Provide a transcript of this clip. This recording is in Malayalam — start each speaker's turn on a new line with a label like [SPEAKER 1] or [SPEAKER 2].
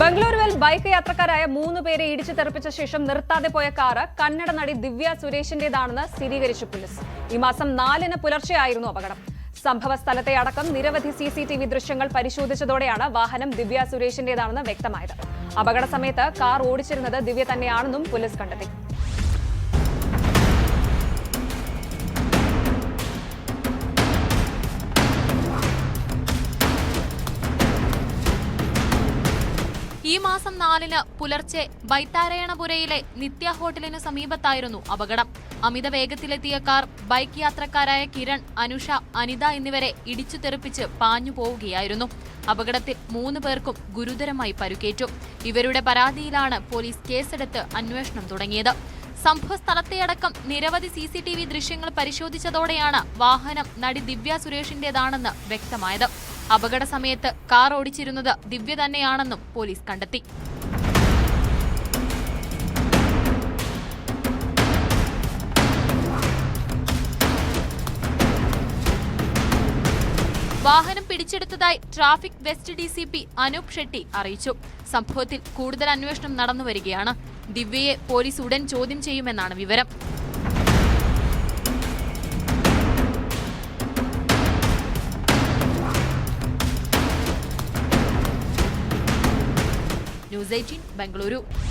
[SPEAKER 1] ബംഗളൂരുവിൽ ബൈക്ക് യാത്രക്കാരായ മൂന്ന് പേരെ ഇടിച്ചു തെറിപ്പിച്ച ശേഷം നിർത്താതെ പോയ കാറ് കന്നഡ നടി ദിവ്യ സുരേഷിന്റേതാണെന്ന് സ്ഥിരീകരിച്ചു പോലീസ്. ഈ മാസം നാലിന് പുലർച്ചെയായിരുന്നു അപകടം. സംഭവ സ്ഥലത്തെ അടക്കം നിരവധി സി സി ടി വി ദൃശ്യങ്ങൾ പരിശോധിച്ചതോടെയാണ് വാഹനം ദിവ്യ സുരേഷിന്റേതാണെന്ന് വ്യക്തമായത്. അപകട സമയത്ത് കാർ ഓടിച്ചിരുന്നത് ദിവ്യ തന്നെയാണെന്നും പോലീസ് കണ്ടെത്തി.
[SPEAKER 2] ഈ മാസം നാലിന് പുലർച്ചെ വൈത്താരയണപുരയിലെ നിത്യ ഹോട്ടലിന് സമീപത്തായിരുന്നു അപകടം. അമിത വേഗത്തിലെത്തിയ കാർ ബൈക്ക് യാത്രക്കാരായ കിരൺ അനുഷ അനിത എന്നിവരെ ഇടിച്ചു തെറിപ്പിച്ച് പാഞ്ഞു പോവുകയായിരുന്നു. അപകടത്തിൽ മൂന്ന് പേർക്കും ഗുരുതരമായി പരുക്കേറ്റു. ഇവരുടെ പരാതിയിലാണ് പോലീസ് കേസെടുത്ത് അന്വേഷണം തുടങ്ങിയത്. സംഭവ സ്ഥലത്തെയടക്കം നിരവധി സി സി ടി വി ദൃശ്യങ്ങൾ പരിശോധിച്ചതോടെയാണ് വാഹനം നടി ദിവ്യ സുരേഷിന്റേതാണെന്ന് വ്യക്തമായത്. അപകട സമയത്ത് കാർ ഓടിച്ചിരുന്നത് ദിവ്യ തന്നെയാണെന്നും പോലീസ് കണ്ടെത്തി. വാഹനം പിടിച്ചെടുത്തതായി traffic west D C P Anoop Shetty അറിയിച്ചു. സംഭവത്തിൽ കൂടുതൽ അന്വേഷണം നടന്നുവരികയാണ്. ദിവ്യയെ പോലീസ് ഉടൻ ചോദ്യം ചെയ്യുമെന്നാണ് വിവരം. News eighteen Bengaluru.